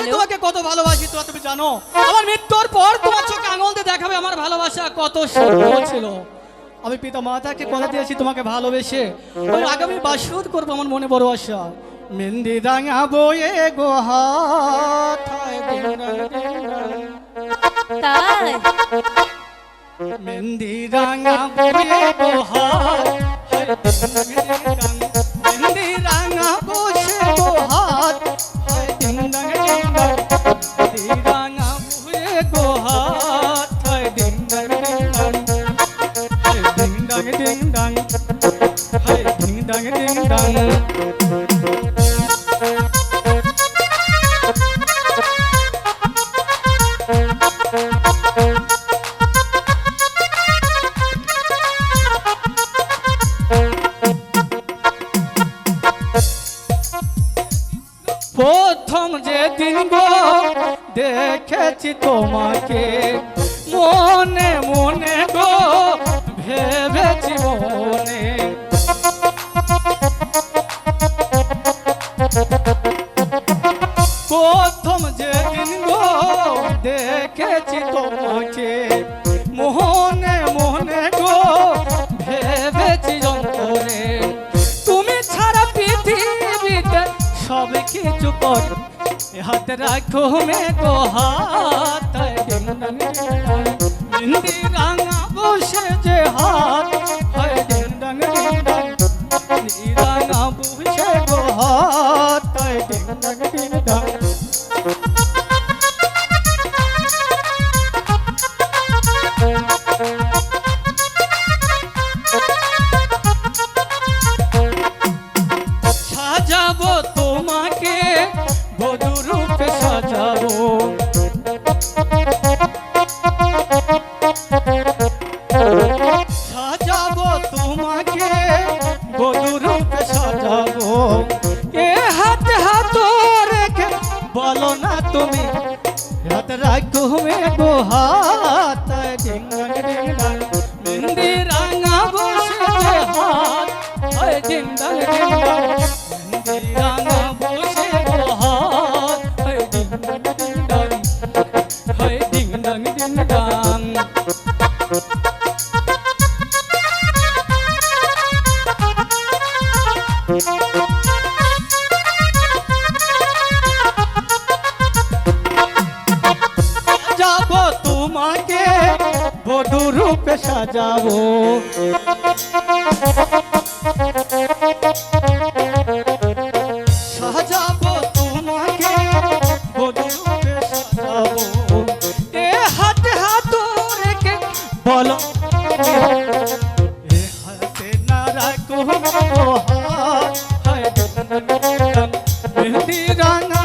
আমি। তোমাকে কত ভালোবাসি তো তুমি জানো? আমার মৃত্যুর পর তোমার চোখে আঙুল দিয়ে দেখাবে আমার ভালোবাসা কত ছিল। আমি পিতা মাতাকে কথা দিয়েছি তোমাকে ভালোবেসে। আমি আগামী বাসুদ করব আমার মনে বড় আশা। মেহেন্দি রাঙা বয়ে গো হাথায় দিন রঙ দিন মেহেন্দি রাঙা বয়ে গো বয়ে গো হাত হায় দিন রঙ দিন রঙ। হায় দিন রঙ দিন রঙ। হায় দিন রঙ দিন রঙ। যেদিন গো দেখেছি তোমাকে, মনে মনে গো ভেবেছি মনে। প্রথম যেদিন গো দেখেছি তোমাকে মোহনে মোহনে গো ভেবেছি তুমি ছাড়া পৃথিবীতে সব কিছু কর হাতে রাখো মে গো হাত হিন্দি রাঙা বসে যে হাত হয় রূপে সাজাবো। তোমাকে সাজাবো। এ হাতে হাত রেখে বলো না তুমি, হাত রাখো মে গো হাত ডিং ডিং ডাং রাঙা বসে হাত ডিং ডাং ডিং ডিং ডাং ডিং ডাং সাজাবো তোমাকে বধু রূপে সাজাবো রাঙা